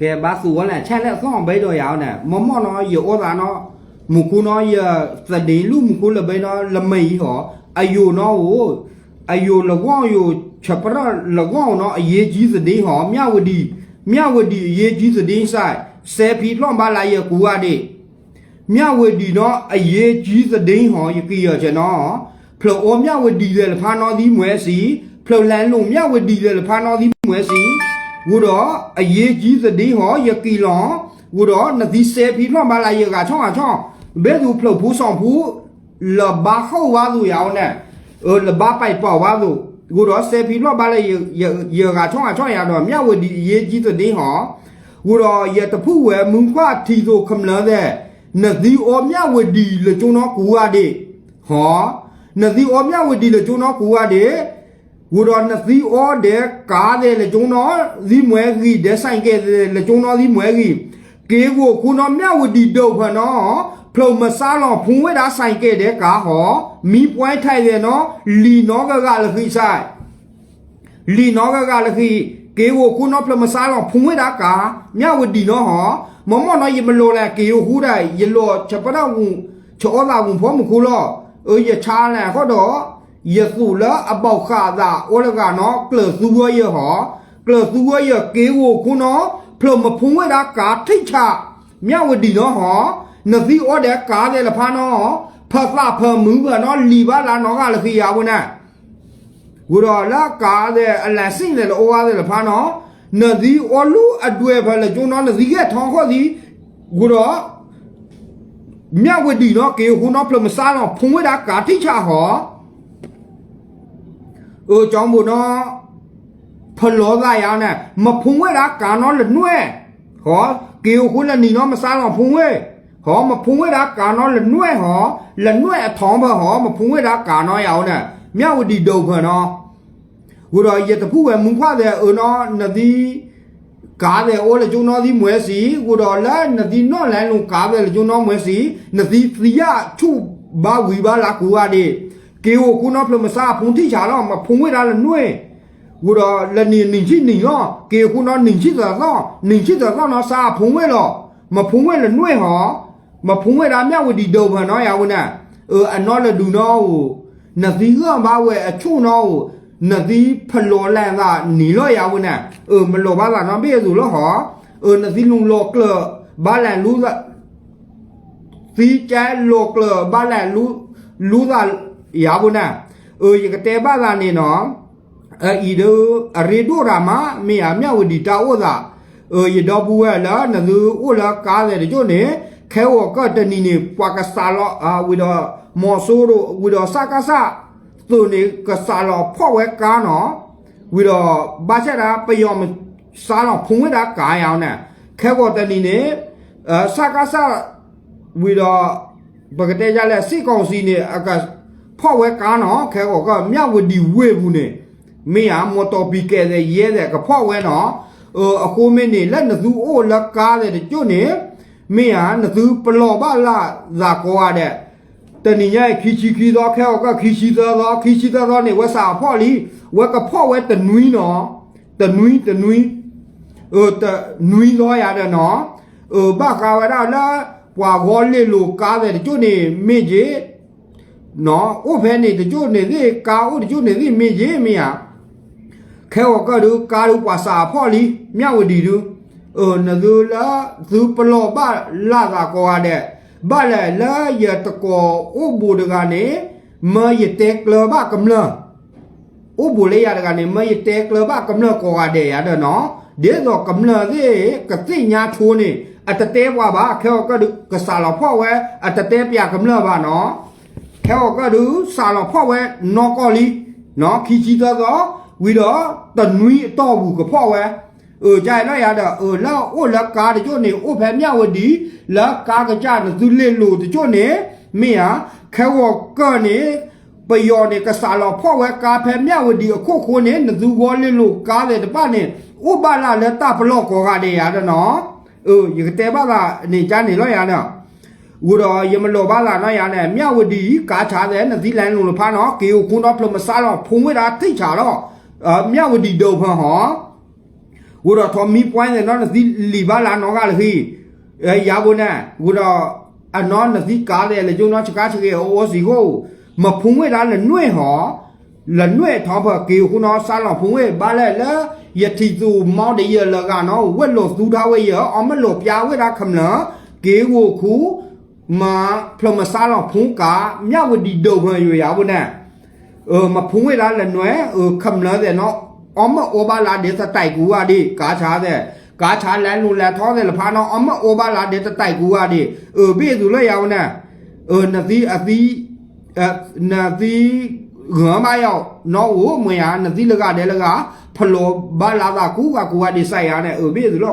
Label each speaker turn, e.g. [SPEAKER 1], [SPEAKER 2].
[SPEAKER 1] ကဲဘာစုဝလဲချက်လက်ဆောင်ဘဲတော့ရအောင်နဲ့မမော့နော်ယောဩတာနော်မူကူနော်ယသဒင်းလူမူကူလဘဲနော်လမေဟောအယိုနော်ဟိုအယိုလကောယိုချက်ပရလကောနော်အရေးကြီးစတဲ့ဟောမြဝတီမြဝတီအရေးကြီးစတဲ့ဆိုင်ဆယ်ဖီလွန်ပါလာရဲ့ကူရတဲ့မြဝတီနော်အရေးကြီးစတဲ့ဟောယကီရကျွန်တော်ဖလောအောမြဝတီရဲ့ဖာနော်ဒီမွဲစီဖလောလန်လုံးမြဝတီရဲ့ဖာနော်ဒီမွဲစီ ဝူတော့အရေးကြီးသတိဟောယကီလွန်ဝူတော့နသီဆယ်ဖီလွန်ပါလာရကချောင်းချောင်းဘဲသူဖလုတ်ဘူးဆောင်ဘူးလဘာခေါဝါသူရောင်းနဲ့လဘာပိုက်ပေါ်ဝါသူဝူတော့ဆယ်ဖီလွန်ပါလာရရကချောင်းချောင်းရတော့မြဝဒီအရေးကြီးသတိဟောဝူတော့ရတဖူဝဲမုန်ကွာထီဆိုခမလန်းတဲ့နသီအောမြဝဒီလကျုံတော့ကူရတဲ့ဟောနသီအောမြဝဒီလကျုံတော့ကူရတဲ့ ဝရနသီအော်တဲ့ကားတဲ့လေကျုံတော့ဒီမွဲကြီးတဲ့ဆိုင်ကဲလေကျုံတော့ဒီမွဲကြီးကေကိုခုနော်မြဝတီတော့ဖနော်ဖလုံမစားတော့ဖုံဝဲတာဆိုင်ကဲတဲ့ကားဟောမီပွိုင်းထိုက်တယ်နော်လီနောကကလည်းခိဆိုင်လီနောကကလည်းခိကေကိုခုနော်ဖလုံမစားတော့ဖုံဝဲတာကားမြဝတီနော်ဟောမမောနော်ယမလိုလဲကေဟူတဲ့ယလောချက်ပတော့ချောလာဝင်ဖောမခုလော เอออย่าช้าแหละเขาดอ ယေစုလာအပေါခါသာဩလကနော်ကလစုဝရဟောကလစုဝရကေဝခုနော်ဖလမဖုံဝရကာထိတ်ချမြဝတီနော်ဟောနသီဩတဲ့ကားတဲ့လဖာနော်ဖဖဖမှုဘနော်လီပါလာနော်ကလခိရဝနာဝရလာကားတဲ့အလဆင်းတဲ့ဩဝါတဲ့လဖာနော်နသီဩလူအတွေ့ဖလေကျွန်းနော်နသီကထောင်းခေါ်သည်ဝရမြဝတီနော်ကေခုနော်ဖလမစားနော်ဖုံဝရကာထိတ်ချဟော เออจอมบุเนาะพลอได้ยาวเนี่ยมาพุงเวลากาเนาะละหน่วยหอเกี่ยวคุณละนี่เนาะมาซาลองพุงเวหอมาพุงเวลากาเนาะละหน่วยหอละหน่วยท้องบ่หอมาพุงเวลากาเนาะยาวเนี่ยမြဝတီဒုံဖเนาะဝရရတဖူဝဲမုန်ခွာတဲ့เออเนาะနဒီကားတဲ့အိုးလေကျုံတော်ဒီမွဲစီဝရလာနဒီနော်လန်လုံးကားတဲ့လေကျုံတော်မွဲစီနဒီသီယချုဘာဝီဘာလာကူရတဲ့ ကေဝကုနောဖလမစာဖုန်တိချာလောမဖုန်ဝေရာလနွေဝရလနီနင်ချိနင်ရောကေကုနောနင်ချိသာလောနင်ချိသာလောနောစာဖုန်ဝေလောမဖုန်ဝေလနွေဟောမဖုန်ဝေရာမြဝဒီဒုံဖနောယဝနအဲအနောလဒူနောဟိုနသီကဘာဝဲအချုံနောဟိုနသီဖလောလန်ကနေလောယဝနအဲမလောဘာသာနောပြေစုလောဟောအဲနသီလုံလောကလဘာလန်လူသီကျဲလောကလဘာလန်လူလူသာ ရာဘူးနာเออยกเตบ้าลานี่เนาะเอออีดูอรีดูรามาเมียမြဝတီတာဝသာเออยดอบูဝဲလာနလူဥလာကားတယ်ကြိုနေခဲဝကတနီနေပွာကဆာလောအာဝီဒမော်ဆိုရိုဝီဒဆာကာဆာသူနေကဆာလောဖော့ဝဲကားနော်ဝီဒဘာချက်တာပယောမစားလောဖုံဝဲတာကားရောင်းနဲ့ခဲဝတနီနေအဲဆာကာဆာ ဝီတော့ဘဂတဲ့ကြလဲစိတ်ကောင်စီနေအက ဖောက်ဝဲကားနော်ခဲကောကမြဝတီဝေဘူးနေမင်းဟာမော်တော်ဘီကဲတဲ့ရဲတဲ့ကဖောက်ဝဲနော်เออအခုမင်းနေလက်နသူအိုလက်ကားတဲ့ကျွတ်နေမင်းဟာနသူပလောပါလာဇာကောရတဲ့တဏိရဲ့ခီချီခီတော့ခဲကောကခီချီတော့ခီချီတော့နေဝက်စာဖော့လီဝက်ကဖော့ဝဲတနွီးနော်တနွီးတနွီး เออแต่นุ้ยร้อยอะเนาะเออบ้ากาวได้ละပွာဝေါ်လေလိုကားတဲ့ကျွတ်နေမင်းကြီး နော်ဥဖဲနေတကြိုနေသိကာဥတကြိုနေသိမင်းရေးမရခဲဝကဒူကာရူပါစာဖော်လီမြဝတီဒူအော်နဒူလာသူပလောဘလာသာကောရတဲ့ဘလဲလဲရတကောဥဘူဒကနေမရတဲ့ကလဘကမလဥဘူလေရတကနေမရတဲ့ကလဘကမလကောရတဲ့ရတဲ့နော်ဒေတော့ကမလလေကတိညာထိုးနေအတတဲဘွားပါခဲဝကဒူကစာလာဖော်ဝဲအတတဲပြကမလပါနော် ခဲကဒုစားလောဖော့ဝဲနော်ကောလီနော်ခီချီတော့ဝီတော့တနွီတော့ဘူးကဖော့ဝဲเออใจแล้วยาดเออแล้วโอ้ละกาตะจ่นี่โอ้แพ้မြဝတီละกากะจนะသူလေလို့ตะจ่นี่မင်းဟာခဲဝကနေပယောနေကစားလောဖော့ဝဲကာဖဲမြဝတီအခုခုနေနသူဝေါ်လေလို့ကားတယ်တပတ်နေဥပလာလက်တဘလော့ကောကတဲ့ရတဲ့နော် เออยกเตบ้าละ ဝရယမလောပါလာနော်ရနဲ့မြဝတီကားချတဲ့နသီလန်လုံးလဖာနော်ကေကိုခုနော်ဖလမစားတော့ဖုံဝဲတာထိတ်ချတော့အမြဝတီဒုံဖန်ဟောဝကိုတော့ထော်မီပွိုင်းတယ်နော်စီလီဘာလာနော်ကလေခီအဲရဘုန်နဲ့ကိုတော့အနော်နစီကားတယ်လေကျုံတော့ချကားချကေအိုစီကိုမဖုံဝဲတာလေနှွဲ့ဟောလနှွဲ့ထောင်းဖကေခုနော်စားလောင်ဖုံဝဲဘာလဲလေယတိသူမောင်းတရလကနော်ဝက်လို့သူထားဝဲရအမလို့ပြဝဲတာခမလားကေကိုခု မာဖလမစားလောင်ဖုံကမြဝတီဒုံခွန်ရရဘုန်နဲ့ เออมาพุงเวลาละหน่วยเออคำละแต่เนาะออมมาโอบาลาเดสไตกูอ่ะดิกาชาแต่กาชาแลนลูแลท้อแต่ละพาเนาะออมมาโอบาลาเดสไตกูอ่ะดิเออเบี้ยสุเลยยาวน่ะเออนาทีอทีเออนาทีเหงอมาယောเนาะโอ้มวยอ่ะนาทีละกะเดละกะพโลบาลาตากูกะกูอ่ะดิใส่อ่ะเนี่ยเออเบี้ยสุล